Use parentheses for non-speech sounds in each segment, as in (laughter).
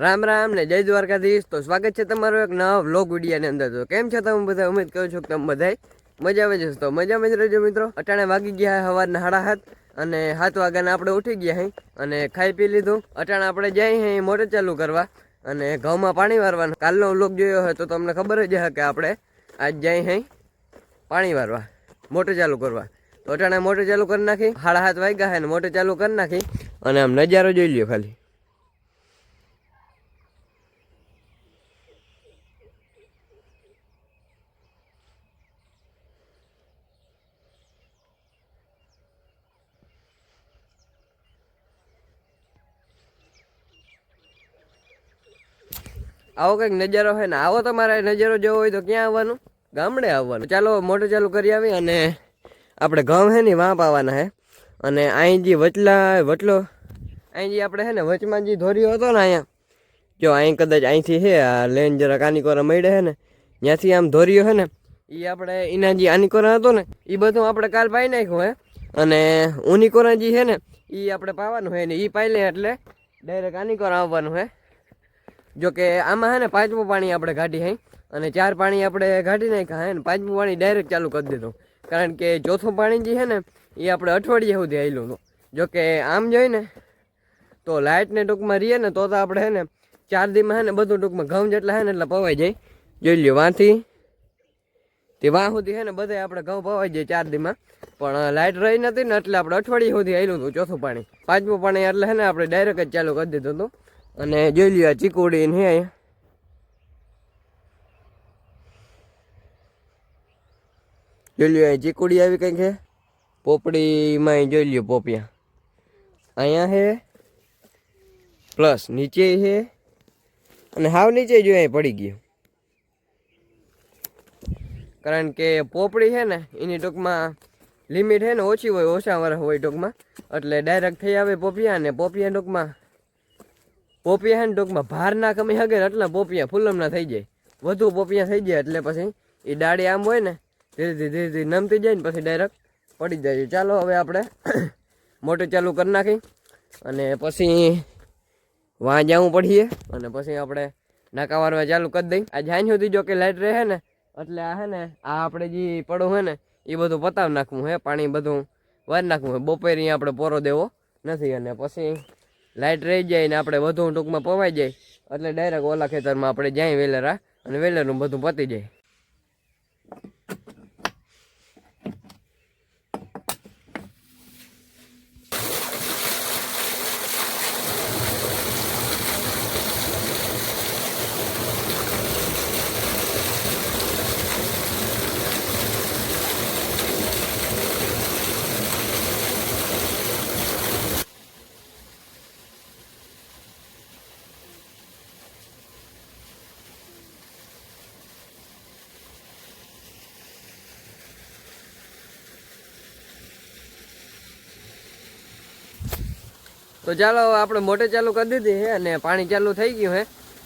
રામ રામ ને જય દ્વારકાધીશ. તો સ્વાગત છે તમારો એક નવા વ્લોગ વિડીયાની અંદર. તો કેમ છો તમે બધા? ઉમેદ કહું છું કે તમે બધા મજા આવે છે તો મજામાં જ રહેજો મિત્રો. અટાણે વાગી ગયા સવારના હાડા હાથ અને સાત વાગ્યાના આપણે ઉઠી ગયા હઈ અને ખાઈ પી લીધું. અટાણે આપણે જઈ હઈ મોટર ચાલુ કરવા અને ઘઉંમાં પાણી વારવાનું. કાલનો વ્લોગ જોયો હોય તો તમને ખબર જ હશે કે આપણે આજ જઈ હઈ પાણી વારવા, મોટર ચાલુ કરવા. તો અટાણે મોટર ચાલુ કરી નાખી. હાડા હાથ વાગ્યા હે ને મોટર ચાલુ કરી નાખી અને આમ નજારો જોઈ લ્યો ખાલી. આવો કંઈક નજારો હોય ને, આવો તમારે નજારો જોવો હોય તો ક્યાં આવવાનું? ગામડે આવવાનું. ચાલો મોટર ચાલુ કરી આવી અને આપણે ઘઉં હે ને, વાંપ પાવાના હે. અને અહીં જે વચલા, વચલો, અહીં જે આપણે હે ને, વચમાં જે ધોર્યો હતો ને અહીંયા, જો અહીં કદાચ અહીંથી હે, આ લેન જરા કાનીકોરા મળે છે ને, ત્યાંથી આમ ધોર્યો છે ને એ આપણે એના જે આનીકોરા હતો ને એ બધું આપણે કાલ પાઈ નાખ્યું હે. અને ઉનીકોરા જે છે ને એ આપણે પાવાનું હોય ને એ પાઈ લે એટલે ડાયરેક્ટ આનીકોરા આવવાનું હે. જો કે આમાં હે ને પાંચમું પાણી આપણે કાઢી હઈ અને ચાર પાણી આપણે કાઢી નાખ્યા હે ને પાંચમું પાણી ડાયરેક્ટ ચાલુ કરી દીધું. કારણ કે ચોથું પાણી જે છે ને, એ આપણે અઠવાડિયે સુધી આવેલું હતું. જો કે આમ જોઈએ ને, તો લાઇટને ટૂંકમાં રહીએ ને, તો તો આપણે હે ને ચાર દીમાં હે ને બધું ટૂંકમાં ઘઉં જેટલા હે ને એટલે પવાઈ જાય. જોઈ લ્યો, વાંથી. તે વાં સુધી હે ને બધે આપણે ઘઉં પવાઈ જાય ચાર દીમાં. પણ લાઇટ રહી નથી ને એટલે આપણે અઠવાડિયે સુધી આવેલું હતું ચોથું પાણી. પાંચમું પાણી એટલે હે ને આપણે ડાયરેક્ટ જ ચાલુ કરી દીધું હતું. અને જોઈ લ્યો ચીકુડી હે અહીંયા. જોઈ લ્યો અહીં ચીકુડી આવી કંઈક છે પોપડીમાં જોઈ લ્યો પોપિયા. અહીંયા છે પ્લસ નીચે છે અને હાવ નીચે જો અહીં પડી ગયું. કારણ કે પોપડી છે ને, એની ટૂંકમાં લિમિટ છે ને ઓછી હોય, ઓછા વર્ષ હોય ટૂંકમાં. એટલે ડાયરેક્ટ થઈ આવે પોપિયા ને પોપિયા ટૂંકમાં પોપિયા હે ને ટૂંકમાં ભાર ના કમી હગે એટલે પોપિયા ફૂલમના થઈ જાય. વધુ પોપિયા થઈ જાય એટલે પછી એ ડાળી આમ હોય ને, ધીરે ધીરે ધીરે ધીરે નમતી જાય ને પછી ડાયરેક્ટ પડી જાય ચાલો હવે આપણે (clears throat) મોટર ચાલુ કરી નાખી અને પછી વાં જવું પડીએ અને પછી આપણે નાકા વારવા ચાલુ કરી દઈ. આ જાન સુધી જો કે લાઇટ રહે ને, એટલે આ હે ને, આ આપણે જે પડું હે ને એ બધું પતાવ નાખવું હે. પાણી બધું વાર નાખવું હે. બપોરે અહીંયા આપણે પોરો દેવો નથી અને પછી લાઇટ રહી જાય ને આપણે વધુ ટૂંકમાં પવાઈ જાય. એટલે ડાયરેક્ટ ઓલા ખેતરમાં આપણે જાય વેલેરા અને વેલેરનું બધું પતી જાય. તો ચાલો આપણે મોટર ચાલુ કરી દીધી છે અને પાણી ચાલુ થઈ ગયું છે.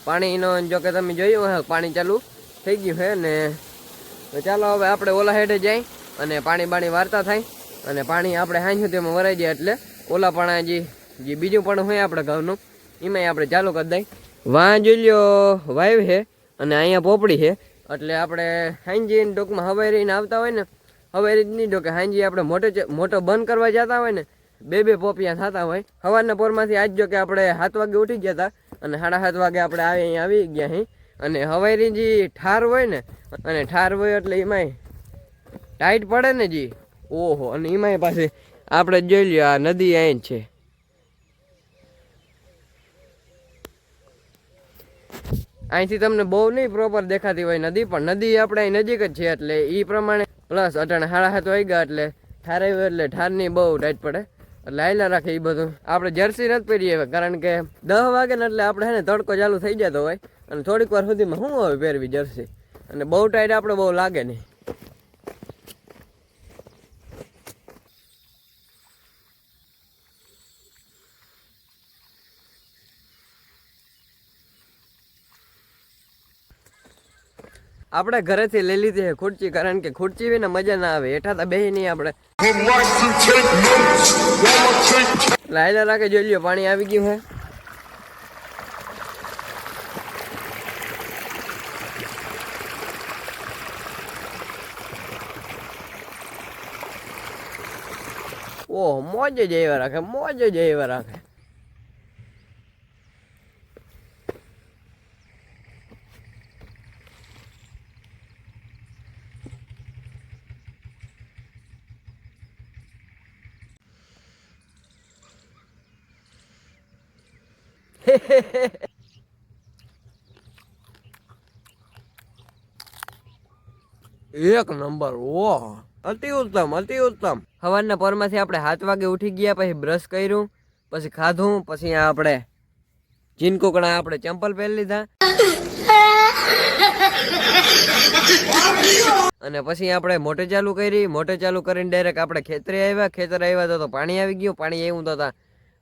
પાણીનો જો કે તમે જોયું હોય પાણી ચાલુ થઈ ગયું છે ને તો ચાલો હવે આપણે ઓલા હેઠે જઈ અને પાણી બાણી વાર્તા થાય અને પાણી આપણે હાંચ્યું તેમાં વરાઈ જાય એટલે ઓલા પાણા જે જે બીજું પણ હોય આપણે ઘઉંનું, એમાંય આપણે ચાલુ કરી દઈ. વાં જોઈ વાઈવ છે અને અહીંયા પોપડી છે. એટલે આપણે હાંજી ટૂંકમાં હવાઈ રહીને આવતા હોય ને હવે રીતની જો કે હાંજી આપણે મોટો મોટો બંધ કરવા જતા હોય ને બે બે પોપિયા થતા હોય. સવારના પોરમાંથી આજ જો કે આપણે સાત વાગે ઉઠી ગયા હતા અને સાડા સાત વાગે આપણે આવી અહીંયા આવી ગયા અહીં અને હવાઈની જે ઠાર હોય ને, અને ઠાર હોય એટલે એમાંય ટાઈટ પડે ને જી. ઓહો, અને એમાંય પાસે આપણે જોઈ લ્યો, આ નદી અહીં છે. અહીંથી તમને બહુ નહીં પ્રોપર દેખાતી હોય નદી, પણ નદી આપણે અહીં નજીક જ છે એટલે એ પ્રમાણે પ્લસ અટાણે સાડા સાત વાગ્યા એટલે ઠાર એટલે ઠારની બહુ ટાઈટ પડે. એટલે આયલા રાખે એ બધું. આપણે જર્સી નથી પહેરીએ કારણ કે દસ વાગે ને એટલે આપણે હે તડકો ચાલુ થઈ જતો હોય અને થોડીક વાર સુધીમાં શું હવે પહેરવી જર્સી અને બહુ ટાઈટ આપણે બહુ લાગે નહીં. આપણે ઘરેથી લઈ લીધી છે ખુરચી, કારણ કે ખુરચી વિના મજા ના આવે. હેઠા તો બેહી નહીં આપણે. લાયલા રાખે જોઈ લ્યો, પાણી આવી ગયું હે. ઓહ, મોજ જ એવા રાખે, મોજ જ એવા રાખે. (laughs) એક નંબર ઓહ અતિ ઉત્તમ અતિ ઉત્તમ. સવારના પરમાંથી આપણે સાત વાગે ઉઠી ગયા, પછી બ્રશ કર્યું, પછી ખાધું, પછી આ આપણે ચીનકુકડા આપણે ચંપલ પહેરી લીધા. અને પછી આપણે મોટે ચાલુ કરી મોટે ચાલુ કરીને ડાયરેક્ટ આપણે ખેતરે આવ્યા. ખેતર આવ્યા તો પાણી આવી ગયું, પાણી આવ્યું તો તા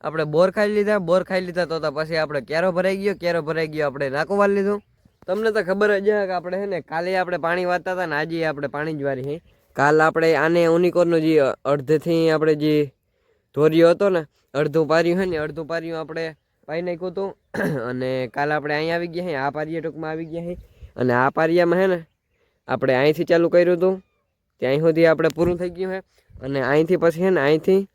આપણે બોર ખાઈ લીધા, બોર ખાઈ લીધા તો પછી આપણે ક્યારો ભરાઈ ગયો, કેરો ભરાઈ ગયો, આપણે નાકો વાળી લીધું. તમને તો ખબર જ છે કે આપણે છે ને કાલે આપણે પાણી વાંચતા હતા ને આજે આપણે પાણી જ વારી છે કાલ આપણે આને ઉનિકોરનો જે અડધેથી આપણે જે ધોર્યો હતો ને, અડધું પાર્યું છે ને, અડધું પાર્યું આપણે પાઈ નાખ્યું હતું. (clears throat) અને કાલ આપણે અહીં આવી ગયા છે આ પારિયા ટૂંકમાં આવી ગયા છે અને આ પારિયામાં છે ને આપણે અહીંથી ચાલુ કર્યું હતું. ત્યાં સુધી આપણે પૂરું થઈ ગયું હે. અને અહીંથી પછી છે ને અહીંથી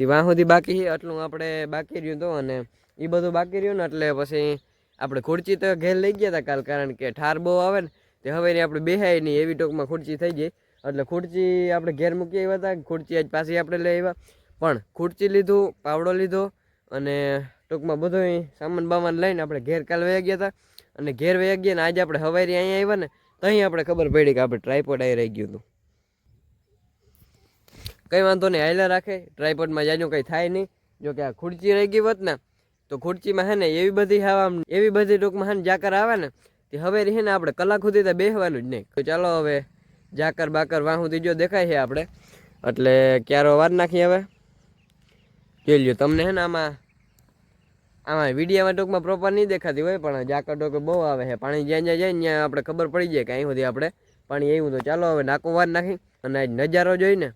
તે સુધી બાકી છે, આટલું આપણે બાકી રહ્યું હતું અને એ બધું બાકી રહ્યું ને એટલે પછી આપણે ખુરચી તો ઘેર લઈ ગયા હતા કાલ, કારણ કે ઠાર બહુ આવે ને, તે હવે એની આપણે બેહાય નહીં, એવી ટૂંકમાં ખુરચી થઈ ગઈ. એટલે ખુરચી આપણે ઘેર મૂકી આવ્યા હતા ખુરચી આજ પાછી આપણે લઈ આવ્યા. પણ ખુરચી લીધું, પાવડો લીધો અને ટૂંકમાં બધો સામાન બામાન લઈને આપણે ઘેર કાલ વયા ગયા હતા અને ઘેર વયા ગયા ને આજે આપણે હવારી અહીંયા આવ્યા ને, ત્યાં આપણે ખબર પડી કે આપણે ટ્રાયપોડ આવી રહી ગયું હતું. કંઈ વાંધો નહીં હાઈલા રાખે. ટ્રાયપોડમાં જાજુ, કંઈ થાય નહીં. જો કે આ ખુરચી રહી ગઈ હોત ને, તો ખુરચીમાં હે ને, એવી બધી હવા એવી બધી ટૂંકમાં હે ને, જાકર આવે ને, તે હવે રહી ને આપણે કલાક સુધી તો બેસવાનું જ નહીં. તો ચાલો હવે, જાકર બાકર વાહું સુધી જો દેખાય છે આપણે. એટલે ક્યારો વાર નાખીએ હવે? જોઈ લ્યો, તમને હે ને આમાં આમાં વિડીયામાં ટૂંકમાં પ્રોપર નહીં દેખાતી હોય, પણ જાકર ટોકે બહુ આવે છે. પાણી જ્યાં જ્યાં જાય ત્યાં આપણે ખબર પડી જાય કે અહીં સુધી આપણે પાણી એવું તો ચાલો હવે નાકો વાર નાખી, અને નજારો જોઈને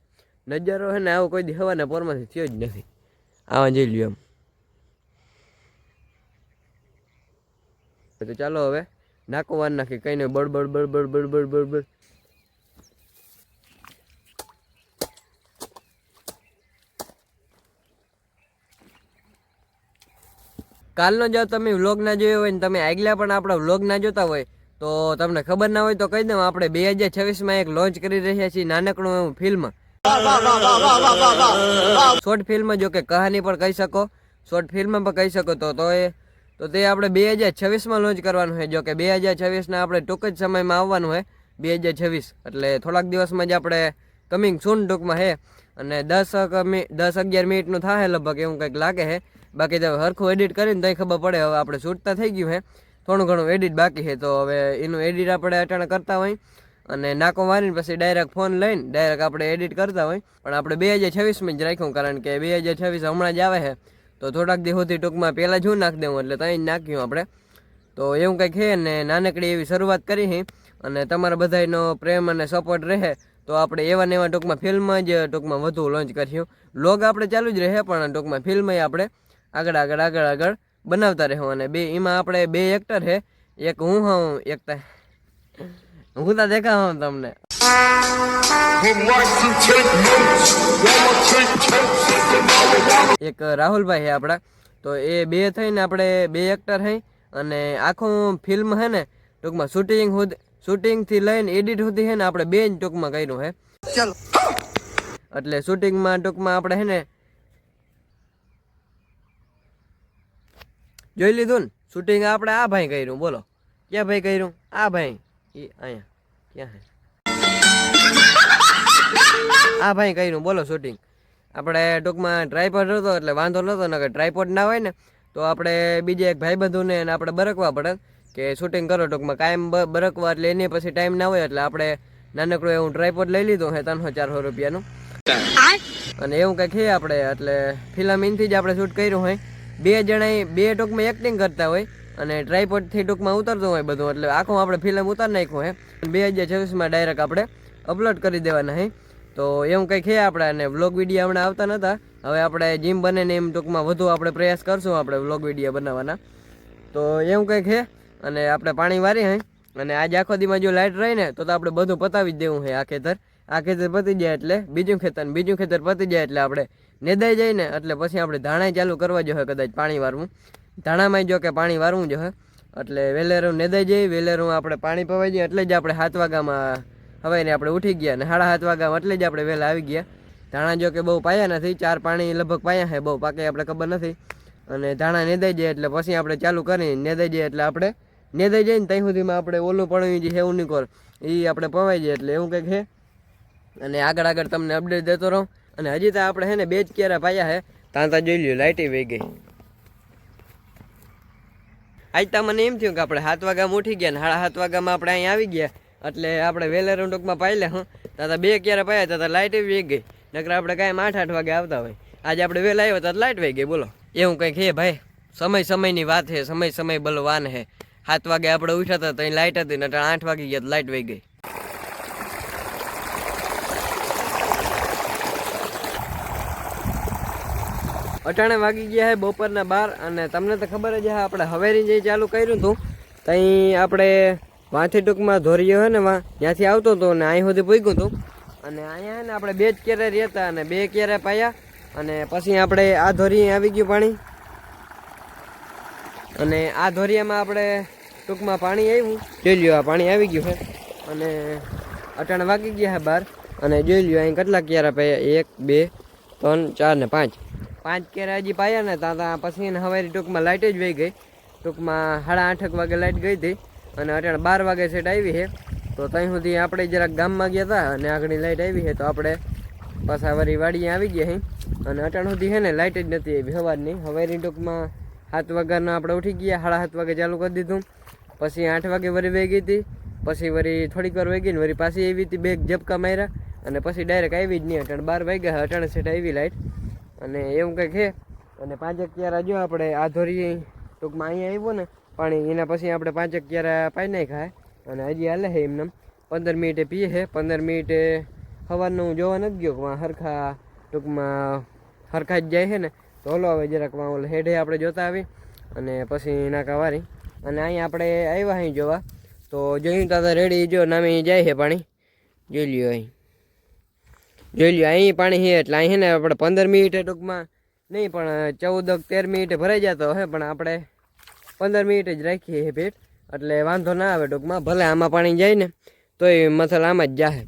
નજારો છે ને આવો કોઈ દી હવાના પોરમાંથી થયો જ નથી. આવા જઈ લ્યો એમ. તો ચાલો હવે નાકો વાર નાખી કઈને બળબડ બળબડ બળબડ બળબડ કાલનો જો તમે વ્લોગ ના જોયો હોય ને, તમે આગલા પણ આપણા વ્લોગ ના જોતા હોય, તો તમને ખબર ના હોય તો કહી દઉં, આપણે બે હજાર છવ્વીસમાં એક લોન્ચ કરી રહ્યા છીએ નાનકડું એવું ફિલ્મ શોર્ટ ફિલ્મ જો કે કહાની પણ કહી શકો. શોર્ટ ફિલ્મ પણ કહી શકો તો તો એ, તો તે આપણે બે હજાર છવ્વીસમાં લોન્ચ કરવાનું છે જો કે બે હજાર છવ્વીસના આપણે ટૂંક જ સમયમાં આવવાનું છે બે હજાર છવ્વીસ, એટલે થોડાક દિવસમાં જ આપણે કમિંગ સૂન ટૂંકમાં છે અને દસ દસ અગિયાર મિનિટનું થાય લગભગ, એવું કંઈક લાગે છે બાકી તો હરખું એડિટ કરીને તો ખબર પડે. હવે આપણે શૂટતા થઈ ગયું છે થોડું ઘણું એડિટ બાકી છે તો હવે એનું એડિટ આપણે અટાણે કરતા હોય. અને નાકો મારીને પછી ડાયરેક્ટ ફોન લઈને ડાયરેક્ટ આપણે એડિટ કરતા હોય. પણ આપણે બે હજાર છવ્વીસમાં જ રાખ્યું, કારણ કે બે હજાર છવ્વીસ હમણાં જ આવે છે. તો થોડાક દિવસથી ટૂંકમાં પહેલાં જ હું નાખી દેવું એટલે ત્યાં નાખ્યું આપણે. તો એવું કંઈક છે ને નાનકડી એવી શરૂઆત કરી છે. અને તમારા બધાનો પ્રેમ અને સપોર્ટ રહે. તો આપણે એવા ને એવા ટૂંકમાં ફિલ્મ જ ટૂંકમાં વધુ લોન્ચ કર્યું લોગ આપણે ચાલુ જ રહે, પણ ટૂંકમાં ફિલ્મ આપણે આગળ આગળ આગળ આગળ બનાવતા રહેવું અને બે, એમાં આપણે બે એક્ટર છે. એક હું હું એક તા- હું તો દેખાડો તમને. એક રાહુલભાઈ છે આપણા. તો એ બે થઈને આપણે બે એક્ટર હઈ. અને આખું ફિલ્મ છે ને ટૂંકમાં શૂટિંગ સુધી શૂટિંગથી લઈને એડિટ સુધી છે ને આપણે બે જ ટૂંકમાં કર્યું હે. એટલે શૂટિંગમાં ટૂંકમાં આપણે હે ને જોઈ લીધું ને? શૂટિંગ આપણે આ ભાઈ કર્યું બોલો. ક્યાં ભાઈ કર્યું? આ ભાઈ. એ અહીંયા, ક્યાં હે? આ ભાઈ કર્યું, બોલો શૂટિંગ આપણે ટૂંકમાં ટ્રાયપોડ હતો એટલે વાંધો નહોતો ને કે ટ્રાયપોડ ના હોય ને, તો આપણે બીજા એક ભાઈ બંધુને એને આપણે બરકવા પડે. કે શૂટિંગ કરો ટૂંકમાં, કાયમ બરકવા એટલે એની પછી ટાઈમ ના હોય, એટલે આપણે નાનકડું એવું ટ્રાયપોડ લઈ લીધું હે, ત્રણસો ચારસો રૂપિયાનું. અને એવું કંઈક છે આપણે, એટલે ફિલ્મ ઇનથી જ આપણે શૂટ કર્યું હોય. બે જણા બે ટૂંકમાં એક્ટિંગ કરતા હોય. અને ટ્રાયપોડથી ટૂંકમાં ઉતરતું હોય બધું, એટલે આખું આપણે ફિલ્મ ઉતાર નાખ્યું હે. બે હજાર છવ્વીસમાં ડાયરેક્ટ આપણે અપલોડ કરી દેવાના હે. તો એવું કંઈક છે આપણે? અને વ્લોગ વીડિયો હમણાં આવતા નહોતા હવે આપણે જીમ બને ને એમ ટૂંકમાં વધુ આપણે પ્રયાસ કરશું આપણે વ્લોગ વીડિયો બનાવવાના. તો એવું કંઈક છે? અને આપણે પાણી વારી હે. અને આજ આખો દીમાં જો લાઇટ રહી ને, તો તો આપણે બધું પતાવી જ દેવું છે આ ખેતર. આ ખેતર પતી જાય એટલે બીજું ખેતર બીજું ખેતર પતી જાય એટલે આપણે નેદાઈ જાય ને એટલે પછી આપણે ધાણા ચાલુ કરવા જોઈએ કદાચ પાણી વારવું. ધાણામાં જો કે પાણી વારવું જોઈએ એટલે વેલેરું નેદાઈ જઈએ, વેલેરું આપણે પાણી પવાઈ જઈએ એટલે જ આપણે સાત વાગ્યામાં હવાઈને આપણે ઉઠી ગયા અને સાડા સાત વાગ્યામાં એટલે જ આપણે વહેલા આવી ગયા. ધાણા જો કે બહુ પાયા નથી, ચાર પાણી લગભગ પાયા છે બહુ પાકે આપણે ખબર નથી. અને ધાણા નેદાઈ જાય એટલે પછી આપણે ચાલુ કરીને નેદાઈ જાય એટલે આપણે નેદાઈ જાય ને ત્યાં સુધીમાં આપણે ઓલું પણ જે હેવું નીકોર એ આપણે પવાઈ જાય એટલે એવું કંઈક છે અને આગળ આગળ તમને અપડેટ દેતો રહું. અને હજી તો આપણે છે ને બે જ ક્યારે પાયા છે ત્યાં ત્યાં જોઈ લ્યો લાઇટી વહી ગઈ. આજ તો મને એમ થયું કે આપણે સાત વાગ્યામાં ઉઠી ગયા ને સાડા સાત વાગ્યામાં આપણે અહીં આવી ગયા. એટલે આપણે વેલેરું ટૂંકમાં પાઈ લે હું. ત્યાં બે ક્યારે પાયા તાતા લાઇટ વહી ગઈ નકર આપણે કાંઈ આઠ આઠ વાગે આવતા હોય. આજે આપણે વહેલા આવ્યો તો લાઇટ વહી ગઈ બોલો. એવું કંઈક હે ભાઈ? સમય સમયની વાત છે સમય સમય બલવાન હે. સાત વાગે આપણે ઉઠ્યા હતા ત્યાં લાઇટ હતી ને આઠ વાગે ગયા લાઇટ વહી ગઈ અટાણે વાગી ગયા છે બપોરના બાર અને તમને તો ખબર જ છે આપણે હવેરી જે ચાલુ કર્યું હતું ત્યાં આપણે વાંથી ટૂંકમાં ધોરીયો હોય ને વાં, ત્યાંથી આવતો હતો અને અહીં સુધી પૂગ્યું હતું. અને અહીંયા ને આપણે બે જ કેરે રહેતા અને બે કેરે પાયા, અને પછી આપણે આ ધોરી આવી ગયું પાણી. અને આ ધોરિયામાં આપણે ટૂંકમાં પાણી આવ્યું જોઈ લ્યો, આ પાણી આવી ગયું છે અને અટાણે વાગી ગયા છે બહાર અને જોઈ લ્યો, અહીં કેટલા કેરા પાયા? એક, બે, ત્રણ, ચાર ને પાંચ. પાંચ કેરા હજી પાયા ને ત્યાં ત્યાં પછી એને હવારી ટૂંકમાં લાઇટ જ વહી ગઈ. ટૂંકમાં સાડા આઠક વાગે લાઇટ ગઈ હતી અને અટાણે બાર વાગે સેટ આવી છે. તો ત્યાં સુધી આપણે જરાક ગામમાં ગયા હતા અને આગળની લાઇટ આવી છે તો આપણે પાછા વરી વાડીએ આવી ગયા હી. અને અટાણ સુધી છે ને લાઇટ જ નથી આવી સવારની હવારી ટૂંકમાં સાત વાગ્યાના આપણે ઉઠી ગયા, સાડા સાત વાગે ચાલુ કરી દીધું. પછી આઠ વાગે વળી વહી ગઈ હતી. પછી વળી થોડીક વાર વહી ગઈ ને વળી પાછી આવી હતી, બેગ ઝપકા માર્યા અને પછી ડાયરેક્ટ આવી જ નહીં. અટાણે બાર વાગ્યા, અટાણે સેટ આવી લાઇટ અને એવું કંઈક છે. અને પાંચેક ક્યારા જો આપણે આ ધોરી ટૂંકમાં અહીંયા આવ્યો ને, પાણી એના પછી આપણે પાંચેક ક્યારા પાઈ નાખ્યા અને હજી હાલે છે એમને પંદર મિનિટે પીએ છે. પંદર મિનિટે સવારનું હું જોવા નથી ગયો હરખા ટૂંકમાં હરખા જ જાય છે ને. તો ઓલો હવે જરાક ઓલો હેડે આપણે જોતા આવી અને પછી નાકા વારી. અને અહીંયા આપણે આવ્યા અહીં જોવા. તો જોયું તો રેડી જો નામે જાય છે પાણી. જોઈ લ્યો અહીં. જોઈ લ્યો, અહીં પાણી છે એટલે અહીં ને આપણે પંદર મિનિટે ટૂંકમાં નહીં, પણ ચૌદ તેર મિનિટે ભરાઈ જતો હે, પણ આપણે પંદર મિનિટ જ રાખીએ છીએ ભેટ. એટલે વાંધો ના આવે ટૂંકમાં, ભલે આમાં પાણી જાય ને, તોય મસાલા આમાં જ જાહે.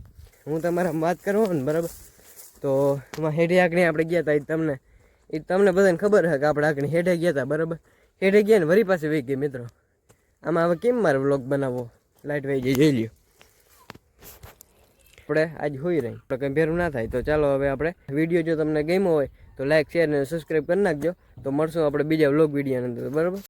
હું તમારા વાત કરું ને, બરાબર? તો એમાં હેઠે આગળ આપણે ગયા હતા એ તમને એ તમને બધાને ખબર છે કે આપણે આગળ હેઠે ગયા હતા બરાબર? હેઠે ગયા ને, વરી પાસે વી ગઈ મિત્રો. આમાં હવે કેમ મારે વ્લોગ બનાવવો? લાઇટ વહી જઈ જોઈ લ્યો. આપણે આજ હોઈ રહી. આપણે કંઈ ભેરું ના થાય. તો ચાલો હવે આપણે વીડિયો જો તમને ગમ્યો હોય તો લાઈક શેર અને સબસ્ક્રાઈબ કરી નાખજો. તો મળશું આપણે બીજા વ્લોગ વિડીયોની અંદર. બરાબર?